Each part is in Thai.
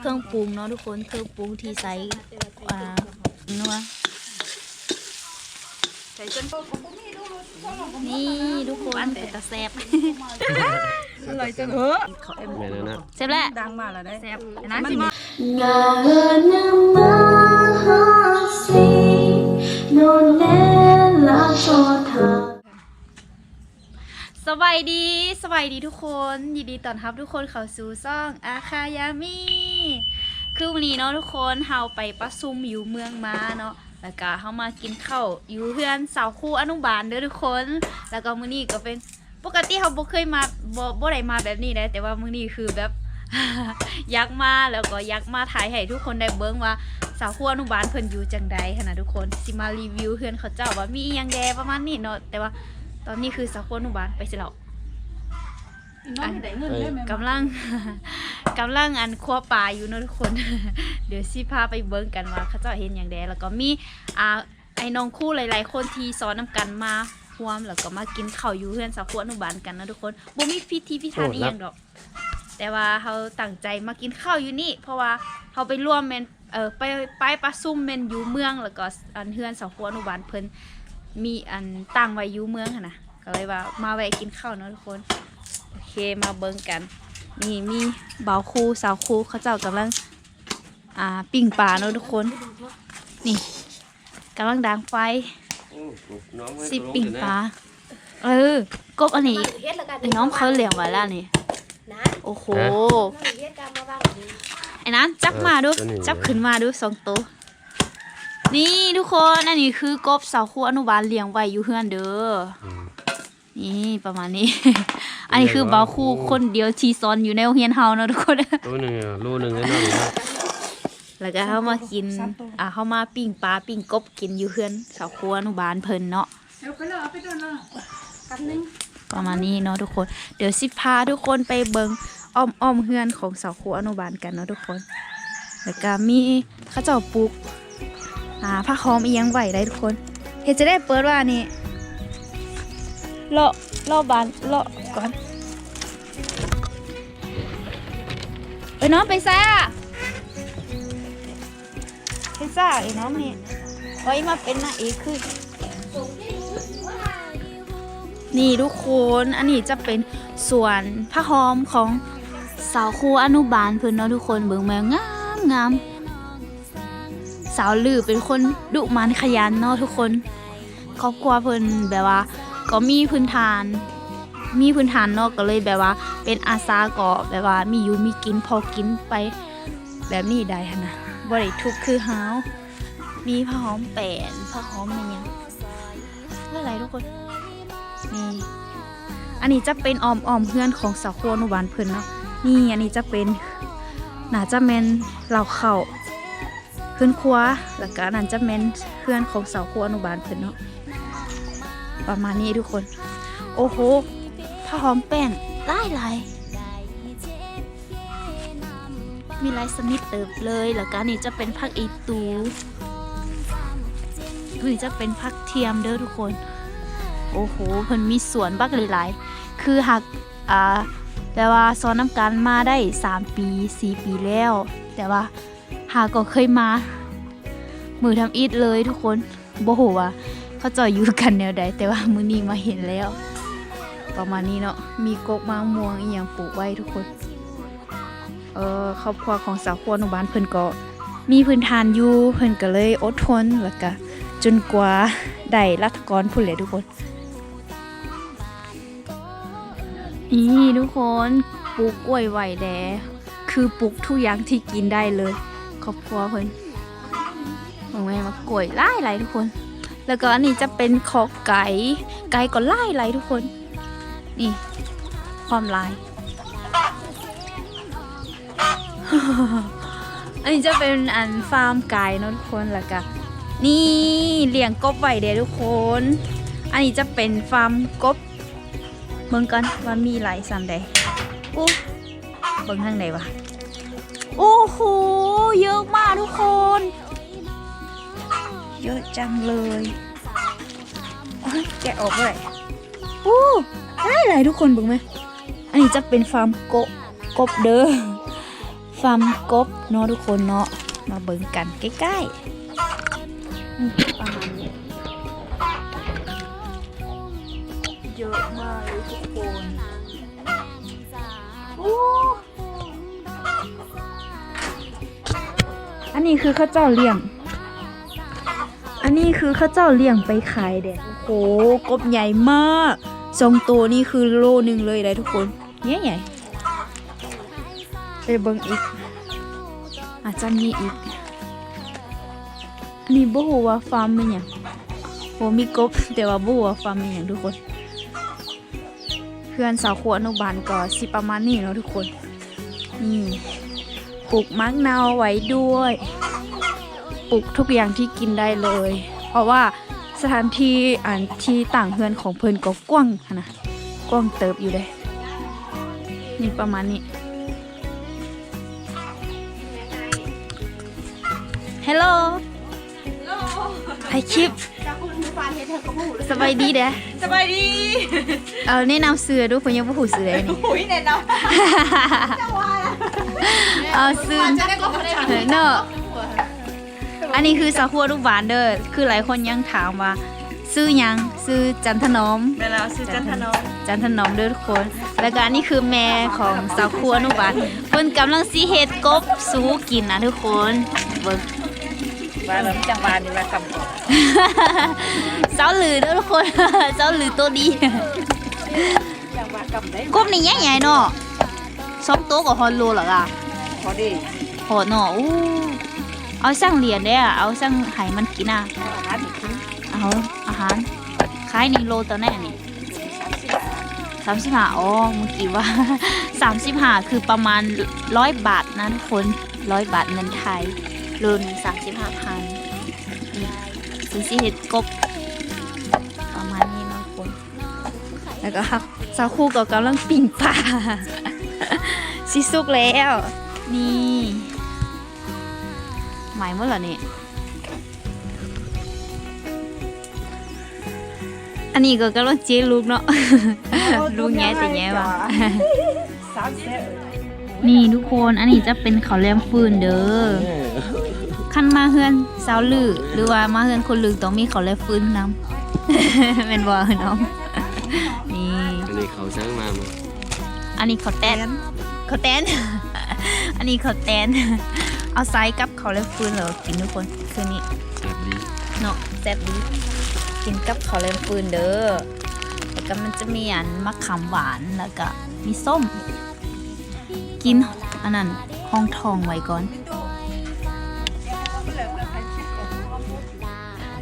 เครื่องปรุงเนาะทุกคนเครื่องปรุงที่ใส่อ่านัวใส่จนนี่ทุกคนเป็นตะแซ่บอร่อยจังเออขอเอ็มแม่นนะแซ่บแล้วดังมาแล้วได้แซ่บอันนั้นสิมา Ngana mahasi nonela chotha สวัสดี สวัสดีทุกคน ยินดีต้อนรับทุกคนเข้าสู่ซ่องอาคายามิ คือวันนี้เนาะทุกคนเฮาไปประซุมอยู่เมืองมาเนาะแล้วก็เฮามากินข้าวอยู่เพื่อนสาวคู่อนุบาลเด้อทุกคน แล้วก็มื้อนี้ก็เป็นปกติเฮาบ่เคยมาบ่บ่ได้มาแบบนี้นะแต่ว่ามื้อนี้คือแบบ อยากมาแล้วก็อยากมาถ่ายให้ทุกคนได้เบิ่งว่าสาวคู่อนุบาลเพิ่นอยู่จังใดหันนะทุกคนสิมารีวิวเพื่อนเขาเจ้าว่ามีอิหยังแดประมาณนี้เนาะแต่ว่าตอนนี้คือสาวคู่อนุบาลไปสิแล้ว น้องได้เงินได้ไหมกำลังกำลังอันครัวปลาอยู่เนอะทุกคน เดี๋ยวสิพาไปเบิ่งกันว่าเขาเจะเห็นอย่างใดแล้วก็มีอ่าไอ้น้องคู่หลายๆ คนที่ซ้อนน้กันมาร่วมแล้วก็มากินข้าวอยู่เพื่อนสาวครัวอนุบาลกันนะทุกคนบ่มีพิธีพิธันอีหยังดอก แต่ว่าเขาตั้งใจมากินข้าวอยู่นี่ เพราะว่าเขาไปร่วมแมนเออไปไปประซุ่มแมนอยู่เมืองแล้วก็อันเฮือนสาวครัวอนุบาลเพิ่นมีอันตั้งไว้อยู่เมืองหั้นนะก็เลยว่ามาแวะกินข้าวเนาะทุกคน โอเคมาเบิ่งกัน นี่มีบ่าวคู่สาวคู่เขาเจ้ากำลังอ่าปิ้งปลาเนาะทุกคน นี่กำลังดังไฟสิปิ้งปลาเออกบอันนี้ไอ้น้องเขาเลี้ยงไว้แล้วนี่โอ้โหไอ้นั้นจับมาดูจับขึ้นมาดูสองตัวนี่ทุกคนอันนี้คือกบสาวคู่อนุบาลเลี้ยงไว้อยู่เฮือนเด้ออนี่ประมาณนี้ อันนี้คือเบาคู่คนเดียวที่ซ้อนอยู่ในโรงเรียนเฮาเนาะทุกคนตัวหนึ่งอะโลหนึ่งแน่นอนอยู่นะแล้วก็เข้ามากิน อ่าเข้ามาปิ้งปลาปิ้งกบกินอยู่เพื่อนสาวครัวอนุบาลเพิ่นเนาะเอาไปเลยเอาไปด้วยนะกันนึงประมาณนี้เนาะทุกคน เดี๋ยวสิพาทุกคนไปเบิงอ้อมอ้อมเฮือนของสาวครัวอนุบาลกันเนาะทุกคน แล้วก็มีเข้าเจ้าปลูกอ่าผ้าคอมอีหยังไหวได้ทุกคนเฮ็ดจะได้เปิดว่านี่เลาะเลาะบานเลาะก่อน อ้ยน้องไปซ่าไปซ่าไอ้น้องนี่ไว้มาเป็นนางเอกคือนี่ทุกคนอันนี้จะเป็นสวนผ้าหอมของสาวครูอนุบาลเพิ่นเนาะทุกคนเบิ่งแมวงามงามสาวลือเป็นคนดุมันขยันเนาะทุกคนครอบครัวเพิ่นแบบว่า ก็มีพื้นฐาน มีพื้นฐานเนาะก็เลยแบบว่า เป็นอาสาก็แบบว่ามีอยู่มีกินพอกินไปแบบนี้ได้นะบ่ได้ทุกคือหาวมีผ้าหอมแป่นผ้าหอมอะไรเงี้ยอะไรทุกคนนี่อันนี้จะเป็นออมออมเพื่อนของสาวครัวอนุบาลเพิ่นเนาะนี่อันนี้จะเป็นน่าจะแมนเหล่าเข่าเพื่อนครัวแล้วก็อันนั้นจะแมนเพื่อนของสาวครัวอนุบาลเพิ่นเนาะประมาณนี้ทุกคน โอ้โห ผ้าหอมแป้นหลายหลายมีหลายสนิทเติบเลยแล้วก็นี่จะเป็นผักอีตูนี่จะเป็นผักเทียมเด้อทุกคน โอ้โหเพิ่นมีสวนบักหลายๆ คือหักอ่าแต่ว่าซ้อนน้ำกันมาได้ 3 ปี 4 ปีแล้ว แต่ว่าหาก็เคยมา มือทำอิดเลยทุกคนโบ่โหว่าเขาจะอยู่กันแนวใดแต่ว่ามือนี้มาเห็นแล้ว ประมาณนี้เนาะมีกกมะม่วงอีหยังปลูกไว้ทุกคน เออครอบครัวของสาวครัวนุบาลเพิ่นก็มีพื้นฐานอยู่เพิ่นก็เลยอดทนแล้วก็จนกว่าได้รัฐกรพุ่นเลยทุกคนนี่ทุกคนปลูกกล้วยไหวแดคือปลูกทุกอย่างที่กินได้เลยครอบครัวเพิ่นมองแม่มากล้วยไล่ไรทุกคน แล้วก็อันนี้จะเป็นคอกไก่ไก่ก็ไล่ไรทุกคน นี่ ความลาย อันนี้จะเป็นอันฟาร์มไก่เนอะทุกคนแล้วก็นี่เลี้ยงกบไว้เด้ทุกคน อันนี้จะเป็นฟาร์มกบเบิ่งกันว่ามีหลายสันใดอู้เบิ่งทางไหนวะโอ้โหเยอะมากทุกคน เยอะจังเลยแกะออกเลยอู้ หลายทุกคนเบิ่งไหม อันนี้จะเป็นฟาร์มโกะกบเด้อฟฟาร์มกบเนาะทุกคนเนาะ มาเบิ่งกันใกล้ๆนี่ประมาณนี้เยอะมากเลยทุกคนโอ้อันนี้คือข้าวเจ้าเลี้ยง อันนี้คือข้าวเจ้าเลี้ยงไปขายเด็ดโอ้โห กบใหญ่มาก ทรงตัวนี่คือโลหนึ่งเลยได้ทุกคนเนี่ยใหญ่ไปเบิ่งอีก อาจจะมีอีกอันนี้บ่ฮู้ว่าฟาร์มเป็นหยังโหมีกบแต่ว่าบ่ฮู้ว่าฟาร์มเป็นหยังทุกคน เพื่อนสาวขวอนุบาลก็สิประมาณนี้เนาะทุกคนนี่ปลูกมักนาวไว้ด้วย ปลูกทุกอย่างที่กินได้เลย เพราะว่า สถานที่อันที่ต่างเฮือนของเพิ่นก็กว้างหั้นนะกว้างเติบอยู่เลยนี่ประมาณนี้ฮัลโหลถ่ายคลิปสบายดีเด้อสบายดี เอาแนะนำเสือดูเพิ่นยังบ่ฮู้เสือนี่หุยแน่นอนเอาซื้อจะได้ก็ไม่ได้เออเนอะ อันนี้คือสาคูอนุบาลเด้อคือหลายคนยังถามว่า ซื้อหยังซื้อจันทนอมเวลาซื้อจันทนมจันทนอมเด้อทุกคน แล้วก็อันนี้คือแม่ของสาวครัวอนุบาลเพิ่นกำลังสิเฮ็ดกบสู้กินนะทุกคนเบิ่งว่าเราจังหวานนี่ว่าคำเจ้าหลือเด้อทุกคนเจ้าหลือตัวดีจังหวานคำได้กบนี่ใหญ่ๆเนาะสองตัวกับฮอนโลเหรอล่ะพอดีโหเนาะอู้ เอาสั่งเหรียญเด้อเอาสั่งให้มันกินอะอาหารอีกทีเอาอาหารขายนี่โลตัวแน่นี่สามสิบห้าอ๋อเมื่อกี้ว่าสามสิบห้าคือประมาณร้อยบาทนะทุกคนร้อยบาทเงินไทยโลหนึงสามสิบห้าพันนี่ซื้อสิเห็ดกบประมาณนี้เนาะทุกคนแล้วก็ฮักสาวคู่ก็กำลังปิ่งปลาสิสุกแล้ว นี่ หมายเมื่อไหร่นี่ อันนี้ก็กำลังเจ๊ลูกเนาะ ลูกแง่แต่แง่ว่ะสามเซนี่ทุกคนอันนี้จะเป็นเขาวแหลมฟืนเด้อขั้นมาเฮือนสาวลือหรือว่ามาเฮือนคนลือต้องมีเขาวแหลมฟืนนำเป็นบ่น้องนี่อันนี้เขาสร้างมามั้งอันนี้เขาวแตนเขาวแตนอันนี้เขาวแตน เอาไซส์กับเขาวแหลมฟืนเหรอกินทุกคนคืนนี้แซ่บดีเนาะแซ่บดีกินกับข้าวแลมฟืนเด้อแล้วก็มันจะมีอันมะขามหวานแล้วก็มีส้ม กินอันนั้นห้องทองไว้ก่อน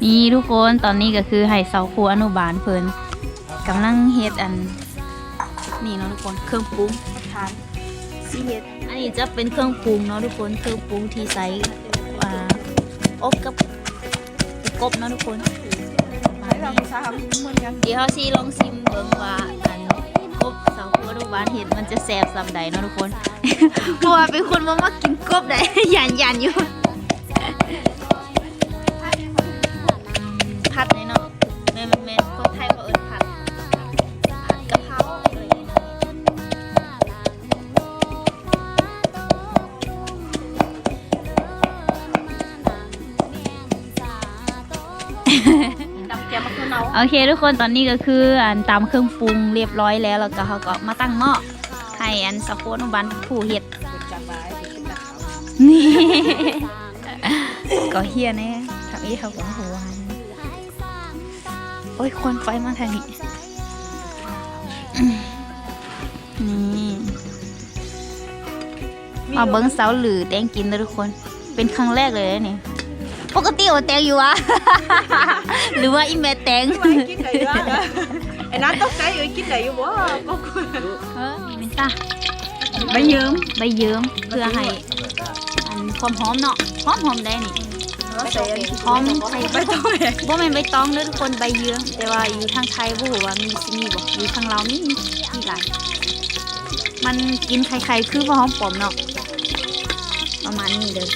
นี่ทุกคนตอนนี้ก็คือให้เสาครัวอนุบาลเพิ่นกำลังเฮ็ดอัน นี่เนาะทุกคนเครื่องปรุงทาน สิเฮ็ดอันนี้จะเป็นเครื่องปรุงเนาะทุกคนเครื่องปรุงที่ใส่อ่าอบกับกบเนาะทุกคนให้เราสาเหมือนกันเดี๋ยวเฮาสิลองชิมเบิ่งว่าอันกบเสาครัวอนุบานเห็ดมันจะแซ่บซำใดเนาะทุกคนเพราะว่าเป็นคนบ่มากินกบได้หยันยันๆอยู่ โอเคทุกคนตอนนี้ก็คืออันตามเครื่องปรุงเรียบร้อยแล้วแล้วก็เขาก็มาตั้งหม้อให้อันสะโพกอนุบาลผู้เฮ็ดนี่ก็เฮียแน่ทำอีเขาของหัวโอ้ยควันไฟมาทางนี้อืมนี่มาเบิ้งเสาหรือแตงกินนะทุกคน เป็นครั้งแรกเลยนี่ ปกติโอแตงอยู่วะ หรือว่าอีแม่แตงไม่กินไหนวะไอ้นั้นตกใจเอ้ยกินไหนอยู่วะก็คุยเออมินตาใบเยิ้มใบเยิ้มเพื่อให้อันความหอมเนาะหอมหอมได้นี่ใส่หอมใส่ใบตองเลยบ่แม่นใบตองเด้อทุกคนใบเยื้องแต่ว่าอยู่ทางไทยบ่ฮู้ว่ามีสิมีบ่อยู่ทางลาวมีมีมีหลายมันกินไข่ๆคือบ่หอมปลอมเนาะประมาณนี้เด้อ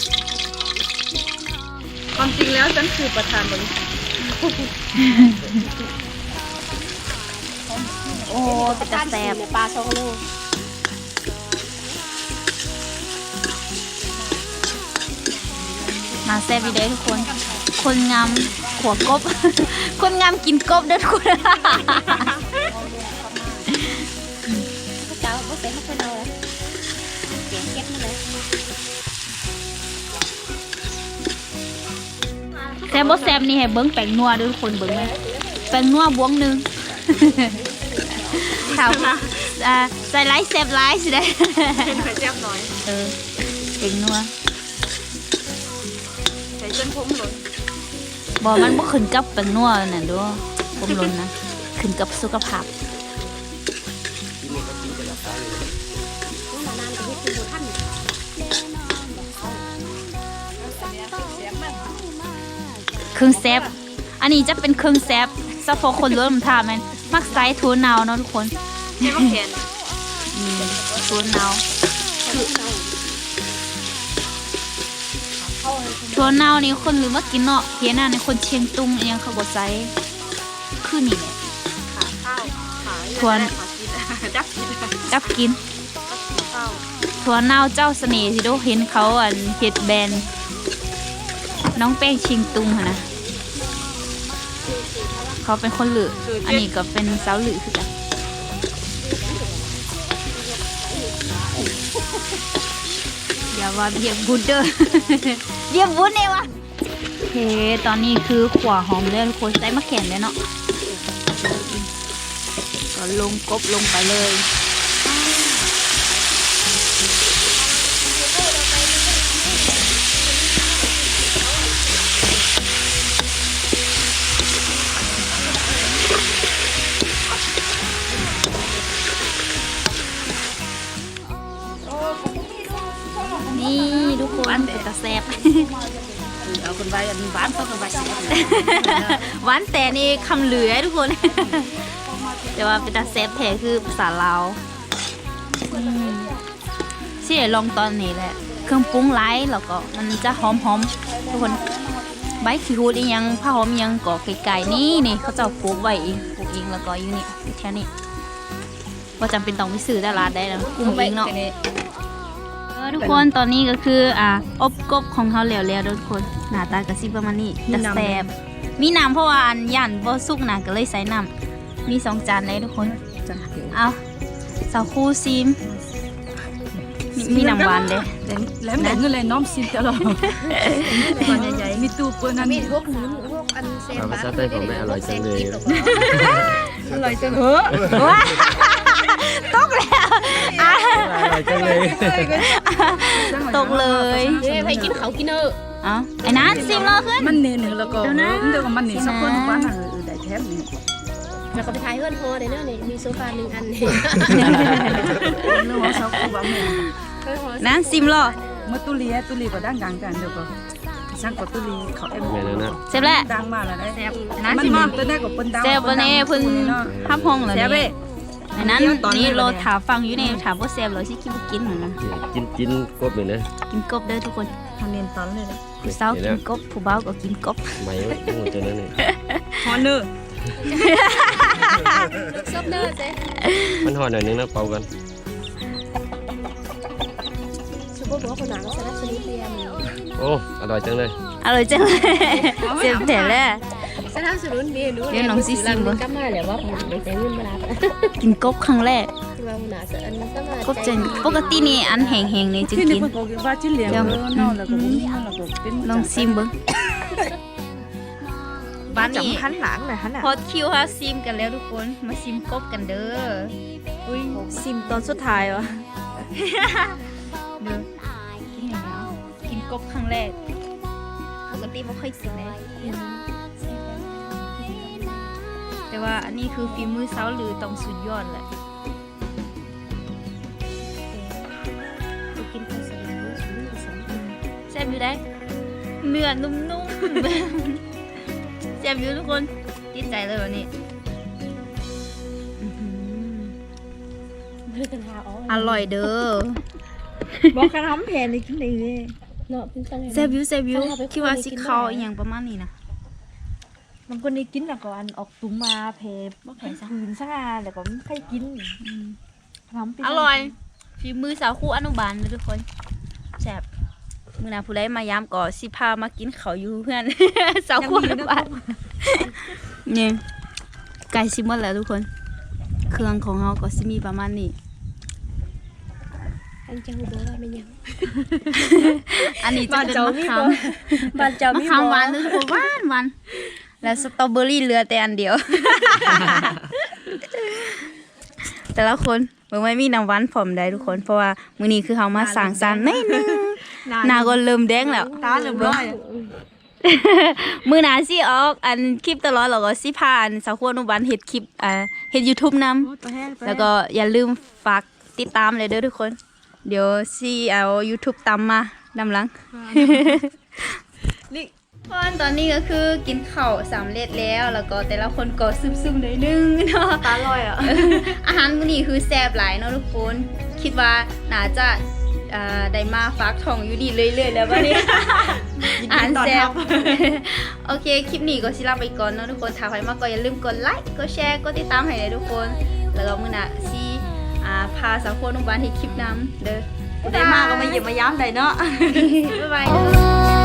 ความจริงแล้วฉันคือประธานบริษัทโอ้เป็นตาแซ่บปลาโซโลมาแซ่บอีเด้อทุกคน คนงามขัวกบ คนงามกินกบเด้อทุกคนเจ้าบ่ใส่มะเขือเนาเลยเก็บเก็บมาเลย ซ่บบ่แซ่บนี่ให้เบิ้งแป้งนัวเด้วยทุกคนเบิ้งไหมแป้งนัวบวงหนึ่งถามอ่าใส่ไลท์แซ่บไลท์สิได้เป็นไข่แซ่บหน่อยเออแป้งนัวใส่จนผมหล่นบ่มันบ่ขึ้นกับแป้งนัวนั่นเด้วยผมลนนะขึ้นกับสุขภาพ เครื่องแซ่บอันนี้จะเป็นเครื่องแซ่บเฉพาะคนเริ่มทานมันมักไซส์ถั่วเนาเนาะทุกคนใช่มะเขืออืมถั่วเนาถั่วเนานี่คนลืมว่ากินเนาะเฮียน่ะในคนเชียงตุงอิหยังเขาบ่ใส่คือนี่แหละขาข้าวขาทวนดับกินกับกินข้าวถั่วเน่าเจ้าเสน่ห์สิโดเห็นเขาอันเฮ็ดแบรนด์ น้องแป้งชิงตุงหั่นนะ เขาเป็นคนหลืออันนี้ก็เป็นสาวหลือคือกันอย่าว่าเบียบบุญเด้อเบียบบุญเนี่ยวะเฮ้ตอนนี้คือขวาหอมเลยทุกคนใส่มะแขนเลยเนาะก็ลงกบลงไปเลย หวานเขาคนใบแซ่บหวานแต่นี่คำเหลือทุกคน แต่ว่าเป็นตาแซ่บแท้คือภาษาลาวอืมสิได้ลองตอนนี้แหละ เครื่องปรุงหลายแล้วก็มันจะหอมๆทุกคนใบขี้หูดอีหยังผ้าหอมอีหยังก็ไก่ๆนี่นี่เขาจะเอาปลูกไว้เองปลูกเองแล้วก็อยู่นี่อยู่แค่นี้ว่าจำเป็นต้องไปซื้อตลาดได้นะปลูกเองเนาะเออทุกคนตอนนี้ก็คืออ่าอบกบของเขาแล้วแล้วทุกคนหน้าตากระซิบประมาณนี้จะแซ่บมีน้ำเพราะว่าอันย่านบ่สุกนะก็เลยใส่น้ำมีสองจานเลยทุกคนเอาสาวคู่ซิมมีมีน้ำหวานเลยแล้วแม่เงินเลยน้อมซิมตลอดมันใหญ่ๆมีตู้เปิ้ลนั่นมีพวกหมูพวกอันเซนเอาภาษาใต้ของแม่อร่อยจังเลยอร่อยจังเออว้า ตกแล้วอะอร่อยจังเลยตกเลยเฮ้ยไปกินเขากินเนอร์เอ้าไอ้นัทซิมรอขึ้น มันเนหนึ่งแล้วก็เดี๋ยวนะเดี๋ยวก็มันนี่สักคนบ้านน่ะเออได้แทบนี่แล้วก็ไปทายเพื่อนพอเดี๋ยวนี้มีโซฟาหนึ่งอันเรื่องของชาวคูบ้านแม่นัทซิมรอเมื่อตุลีตุลีก็ดังดังกันเดี๋ยวก็ช่างก็ตุลีเขาเอ็มแม่แล้วนะเสร็จแล้วดังมากแล้วได้แซ่บนัทมันซิมมาตัวแรกก็เปิ้นดังเซลวันนี้เพิ่นทับห้องเลยแซ่บเว้ย อันนั้นเดี๋ยวตอนนี้นี่เลยโรถามฟังอยู่ในถามว่าเซลเลยสิคิดว่ากินเหมือนกันกินกินกบเลยนะกินกบเด้อทุกคนทำเนียนตอนเลยนะผู้สาวกินกบผู้บ่าวก็กินกบไหมหมดจนนั้นเลยฮอนเนอร์ซบเนอร์เจ๊มันหอดหน่อยนึงนะเป่ากันซูเปอร์บอกคนหนังสนับสนุนเรียนโอ้อร่อยจังเลยอร่อยจังเลยเจ็บแผลแล้ว สนับสนุนเรียนรู้เดี๋ยวน้องซิซิมบ่ กลับมาแล้วว่าผมได้แต่เงินมาแล้วกินกบครั้งแรกว่าหัวหน้าจะอันสมารถกบจะปกตินี่อันแห้งๆนี่จะที่นี่กิน เพิ่นก็ว่าจิ้นเหลียงเออเนาะแล้วก็บ่มีแล้วก็เป็นลองซิมเบิ่งบ้านนี้หันหลังน่ะหันน่ะ พอคิวฮาซิมกันแล้วทุกคนมาซิมกบกันเด้ออุ้ยซิมตอนสุดท้ายวะเด้อกินอย่างเดียวกินกบครั้งแรกปกติบ่ค่อยกินเลย แต่ว่าอันนี้คือฝีมือสาวหรือต้องสุดยอดแหละไปกินข้าวสารมื้อสุดมื้อสองแซ่บอยู่ได้เนื้อนุ่มๆแซ่บอยู่ทุกคนติดใจเลยวันนี้อื้อหือมื้อกันหาอ๋ออร่อยเด้อบอกกันทำแผนนี่กินได้เลยเนาะเป็นจังไงแซ่บอยู่แซ่บอยู่ถ้าเราไปคิดว่าคุยสิกินเข้าได้อีหยังประมาณนี้นะ บางคนได้กินแล้วก็อันออกตุงมาเพบ่แผลคืนซ่าแล้วก็ไม่ค่อยกินทำเป็นอร่อยฝีมือสาวคู่อนุบาลเลยทุกคนแซ่บมื้อหน้าผู้ใดมายามก็สิพามากินข้าวอยู่เพื่อน สาวครัวบ้านนี่ไก่สิหมดแล้วทุกคน เครื่องของเราก็สิมีประมาณนี้ อันเจ้าบอกว่าไม่ยังอันนี้จะเป็นมะขามบ้านเจ้ามะมีขามบ่หวานทุกคนหวานหวาน และสตรอเบอรี่เหลือแต่อันเดียว แต่ละคนเบิ่งไม่มีน้ำหวานผมได้ทุกคน เพราะว่ามื้อนี้คือเฮามาสั่งสรรค์นิดนึงหน้าก็เริ่มแดงแล้ว ตาเหลือมร้อยมือหนาสิออกอันคลิปตลอดแล้วก็สิพาอันสาวครัวนุบันเฮ็ดคลิปอ่าเฮ็ด YouTube นำตัวแห้งแล้วก็อย่าลืมฝากติดตามเลยเด้อทุกคน เดี๋ยวสิเอา YouTube ตามมานำหลังนี่ คนตอนนี้ก็คือกินข้าวสำเร็จแล้วแล้วก็แต่ละคนก็ซึมๆหน่อยนึงเนาะตาลอยอะ อาหารมื้อนี้คือแซ่บหลายเนาะทุกคน คิดว่าน่าจะอ่าได้มาฝากท้องอยู่ดีเรื่อยๆแล้ววันนี้อาหารแซ่บโอเค คลิปนี้ก็สิลาไปก่อนเนาะทุกคนถ้าใครมาก็อย่าลืมกดไลค์กดแชร์กดติดตามให้เลยทุกคน แล้วก็มื้อหน้าสิอ่าพาสาวโคนนุบานให้คลิปนำเด้อได้มาก็มาเหยียบมาย้ำได้เนาะบ๊ายบาย Oh